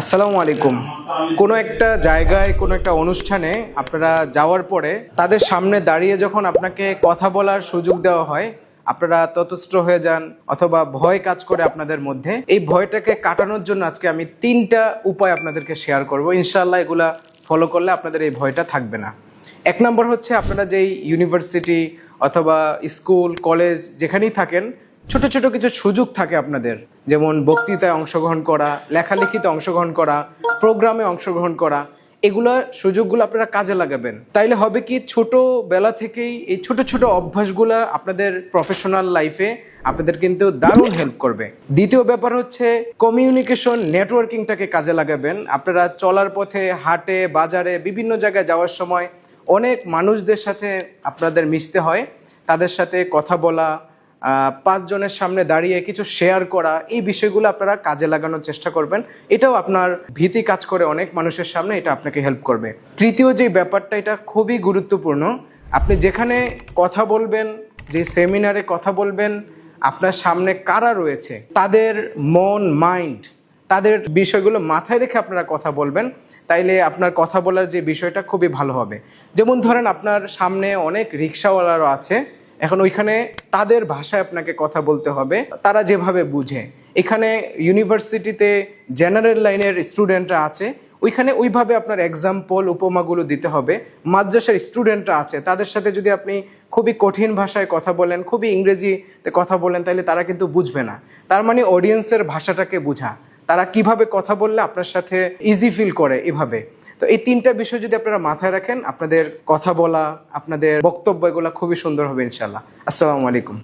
আসসালামু আলাইকুম। কোনো একটা জায়গায়, কোনো একটা অনুষ্ঠানে আপনারা যাওয়ার পরে তাদের সামনে দাঁড়িয়ে যখন আপনাকে কথা বলার সুযোগ দেওয়া হয়, আপনারা ততস্থ হয়ে যান অথবা ভয় কাজ করে আপনাদের মধ্যে। এই ভয়টাকে কাটানোর জন্য আজকে আমি তিনটা উপায় আপনাদেরকে শেয়ার করব। ইনশাআল্লাহ এগুলা ফলো করলে আপনাদের এই ভয়টা থাকবে না। এক নম্বর হচ্ছে আপনারা যেই ইউনিভার্সিটি অথবা স্কুল কলেজ যেখানেই থাকেন ছোট ছোট কিছু সুযোগ থাকে আপনাদের। যেমন বক্তৃতায় অংশগ্রহণ করা, লেখালেখিতে অংশগ্রহণ করা, প্রোগ্রামে অংশগ্রহণ করা, এগুলো সুযোগগুলো আপনারা কাজে লাগাবেন। তাইলে হবে কি ছোট বেলা থেকেই এই ছোট ছোট অভ্যাসগুলো আপনাদের প্রফেশনাল লাইফে আপনাদের কিন্তু দারুণ হেল্প করবে। দ্বিতীয় ব্যাপার হচ্ছে কমিউনিকেশন নেটওয়ার্কিংটাকে কাজে লাগাবেন। আপনারা চলার পথে, হাটে, বাজারে, বিভিন্ন জায়গায় যাওয়ার সময় অনেক মানুষদের সাথে আপনাদের মিশতে হয়। তাদের সাথে কথা বলা পাঁচজনের সামনে দাঁড়িয়ে কিছু শেয়ার করা, এই বিষয়গুলো আপনারা কাজে লাগানোর চেষ্টা করবেন। এটাও আপনার ভীতি কাজ করে অনেক মানুষের সামনে, এটা আপনাকে হেল্প করবে। তৃতীয় যে ব্যাপারটা, এটা খুবই গুরুত্বপূর্ণ। আপনি যেখানে কথা বলবেন, যে সেমিনারে কথা বলবেন, আপনার সামনে কারা রয়েছে, তাদের মন মাইন্ড তাদের বিষয়গুলো মাথায় রেখে আপনারা কথা বলবেন, তাইলে আপনার কথা বলার যে বিষয়টা খুবই ভালো হবে। যেমন ধরেন, আপনার সামনে অনেক রিক্সাওয়ালারও আছে এখন ওইখানে তাদের ভাষায় আপনাকে কথা বলতে হবে। তারা যেভাবে বুঝে। এখানে ইউনিভার্সিটিতে জেনারেল লাইনের স্টুডেন্টরা আছে। ওইখানে ওইভাবে আপনার এক্সাম্পল উপমাগুলো দিতে হবে। মাদ্রাসার স্টুডেন্টরা আছে। তাদের সাথে যদি আপনি খুবই কঠিন ভাষায় কথা বলেন, খুবই ইংরেজিতে কথা বলেন, তাহলে তারা কিন্তু বুঝবে না। তার মানে অডিয়েন্সের ভাষাটাকে বোঝা। তারা কীভাবে কথা বললে আপনার সাথে ইজি ফিল করে এভাবে? তো এই তিনটা বিষয় যদি আপনারা মাথায় রাখেন, আপনাদের কথা বলা, আপনাদের বক্তব্য এগুলো খুবই সুন্দর হবে ইনশাল্লাহ আসসালামু আলাইকুম।